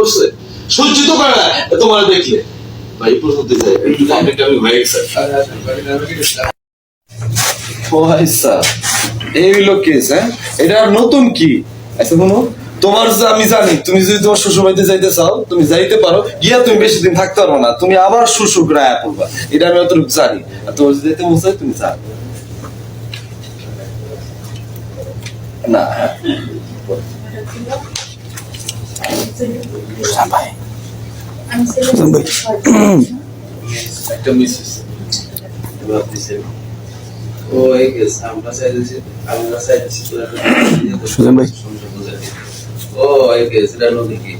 করছে? সহ্য তো করে না তোমার দেখলে। ভাই যায় একটু আমি হয়ে আচ্ছা আমি তুমি যাইতে পারো, গিয়া তুমি বেশি দিন থাকতে পারো না, তুমি আবার শ্বশুর রায়া করবা। এটা আমি অতটুকু জানি। আর তোমার যদি তুমি না হ্যাঁ। একটা মিসেস ভাবতেছে ও এই কেস আমরা চাইতেছি আমরা চাইতেছি সুজন ভাই। ও এই কেস এটা নদী কি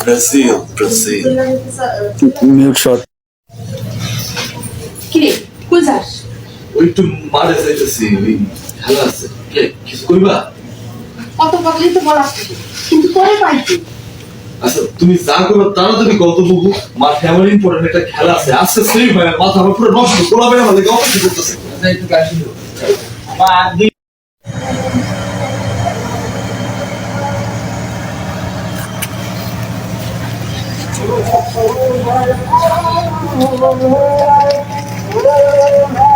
ব্রাজিল ব্রাজিল মিউট শট কিরে কই যাস ওই একটু মারে ভালো আছে কে কিছু কইবা পাগলি তো কিন্তু পরে পাইছি আচ্ছা তুমি যা করো তাড়াতাড়ি গত বুবু মা ফ্যামিলি পরে একটা খেলা আছে আজকে সেই ভাই মাথা আমার পুরো নষ্ট না মানে গল্প করতেছে একটু কাশি Oh, my God.